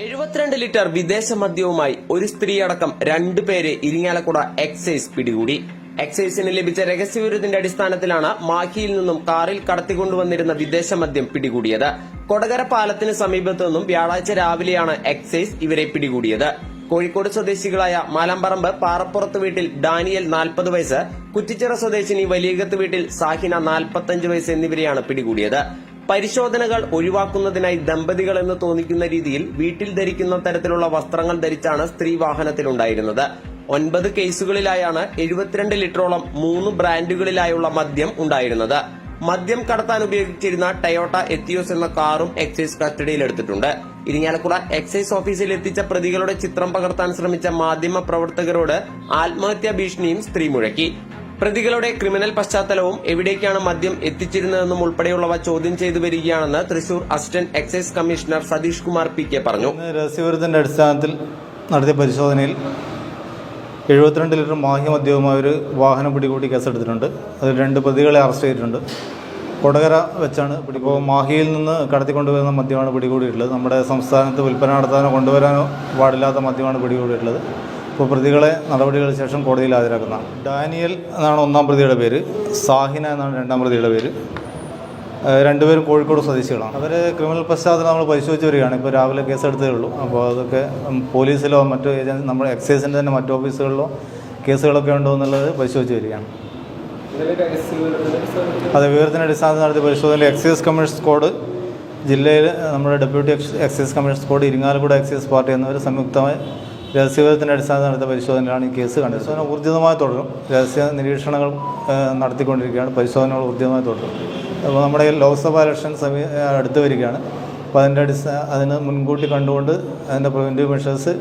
എഴുപത്തിരണ്ട് ലിറ്റർ വിദേശ മദ്യവുമായി ഒരു സ്ത്രീയടക്കം രണ്ടുപേരെ ഇരിങ്ങാലക്കുട എക്സൈസ് പിടികൂടി. എക്സൈസിന് ലഭിച്ച രഹസ്യവിവരത്തിന്റെ അടിസ്ഥാനത്തിലാണ് മാഹിയിൽ നിന്നും കാറിൽ കടത്തിക്കൊണ്ടുവന്നിരുന്ന വിദേശ മദ്യം പിടികൂടിയത്. കൊടകര പാലത്തിന് സമീപത്തു നിന്നും വ്യാഴാഴ്ച രാവിലെയാണ് എക്സൈസ് ഇവരെ പിടികൂടിയത്. കോഴിക്കോട് സ്വദേശികളായ മലമ്പറമ്പ് പാറപ്പുറത്ത് വീട്ടിൽ ഡാനിയൽ നാൽപ്പത് വയസ്സ് കുറ്റിച്ചിറ സ്വദേശിനി വലിയകത്ത് വീട്ടിൽ സാഹിന നാൽപ്പത്തഞ്ച് വയസ്സ് എന്നിവരെയാണ് പിടികൂടിയത്. പരിശോധനകൾ ഒഴിവാക്കുന്നതിനായി ദമ്പതികൾ എന്ന് തോന്നിക്കുന്ന രീതിയിൽ വീട്ടിൽ ധരിക്കുന്ന തരത്തിലുള്ള വസ്ത്രങ്ങൾ ധരിച്ചാണ് സ്ത്രീ വാഹനത്തിലുണ്ടായിരുന്നത്. ഒൻപത് കേസുകളിലായാണ് എഴുപത്തിരണ്ട് ലിറ്ററോളം മൂന്ന് ബ്രാൻഡുകളിലായുള്ള മദ്യം ഉണ്ടായിരുന്നത്. മദ്യം കടത്താൻ ഉപയോഗിച്ചിരുന്ന ടയോട്ട എത്തിയോസ് എന്ന കാറും എക്സൈസ് കസ്റ്റഡിയിലെടുത്തിട്ടുണ്ട് ഇരിങ്ങാലക്കുട എക്സൈസ് ഓഫീസിൽ എത്തിച്ച പ്രതികളുടെ ചിത്രം പകർത്താൻ ശ്രമിച്ച മാധ്യമ പ്രവർത്തകരോട് ആത്മഹത്യാ ഭീഷണിയും സ്ത്രീ മുഴക്കി. പ്രതികളുടെ ക്രിമിനൽ പശ്ചാത്തലവും എവിടേക്കാണ് മദ്യം എത്തിച്ചിരുന്നതെന്നും ഉൾപ്പെടെയുള്ളവ ചോദ്യം ചെയ്തു വരികയാണെന്ന് Thrissur assistant excise commissioner Satheesh Kumar P K പറഞ്ഞു. രഹസ്യവിരുദ്ധന്റെ അടിസ്ഥാനത്തിൽ നടത്തിയ പരിശോധനയിൽ എഴുപത്തിരണ്ട് ലിറ്റർ മാഹ്യമദ്യവുമായി ഒരു വാഹനം പിടികൂടി കേസെടുത്തിട്ടുണ്ട്. അതിൽ രണ്ട് പ്രതികളെ അറസ്റ്റ് ചെയ്തിട്ടുണ്ട്. കൊടകര വെച്ചാണ് പിടിപ്പോ മാഹിയിൽ നിന്ന് കടത്തിക്കൊണ്ടുവരുന്ന മദ്യമാണ് പിടികൂടിയിട്ടുള്ളത്. നമ്മുടെ സംസ്ഥാനത്ത് വിൽപ്പന നടത്താനോ കൊണ്ടുവരാനോ പാടില്ലാത്ത മദ്യമാണ് പിടികൂടിയിട്ടുള്ളത്. ഇപ്പോൾ പ്രതികളെ നടപടികൾക്ക് ശേഷം കോടതിയിൽ ഹാജരാക്കുന്നതാണ്. ഡാനിയൽ എന്നാണ് ഒന്നാം പ്രതിയുടെ പേര്. സാഹിന എന്നാണ് രണ്ടാം പ്രതിയുടെ പേര്. രണ്ടുപേരും കോഴിക്കോട് സ്വദേശികളാണ്. അവർ ക്രിമിനൽ പശ്ചാത്തലം നമ്മൾ പരിശോധിച്ച് വരികയാണ്. ഇപ്പോൾ രാവിലെ കേസെടുത്തേ ഉള്ളൂ. അപ്പോൾ അതൊക്കെ പോലീസിലോ മറ്റു ഏജൻസി നമ്മുടെ എക്സൈസിന്റെ തന്നെ മറ്റു ഓഫീസുകളിലോ കേസുകളൊക്കെ ഉണ്ടോ എന്നുള്ളത് പരിശോധിച്ച് വരികയാണ്. അതെ വിവരത്തിന്റെ അടിസ്ഥാനത്തിൽ നടത്തിയ പരിശോധനയിൽ എക്സൈസ് കമ്മീഷൻ സ്കോഡ് ജില്ലയിൽ നമ്മുടെ deputy excise commission squad Irinjalakuda excise party എന്നിവർ സംയുക്തമായി രഹസ്യവിവരത്തിന്റെ അടിസ്ഥാനത്തിൽ നടത്തിയ പരിശോധനയിലാണ് ഈ കേസ് കണ്ടത്. പരിശോധന ഊർജിതമായി തുടരും. രഹസ്യ നിരീക്ഷണങ്ങൾ നടത്തിക്കൊണ്ടിരിക്കുകയാണ്. പരിശോധനകൾ ഊർജിതമായി തുടരും. അപ്പോൾ നമ്മുടെ ലോക്സഭാ ഇലക്ഷൻ സമീ അടുത്ത് വരികയാണ്. അപ്പോൾ അതിന്റെ അടിസ്ഥാന അതിന് മുൻകൂട്ടി കണ്ടുകൊണ്ട് അതിന്റെ പ്രിവന്റീവ് മെഷേഴ്സ്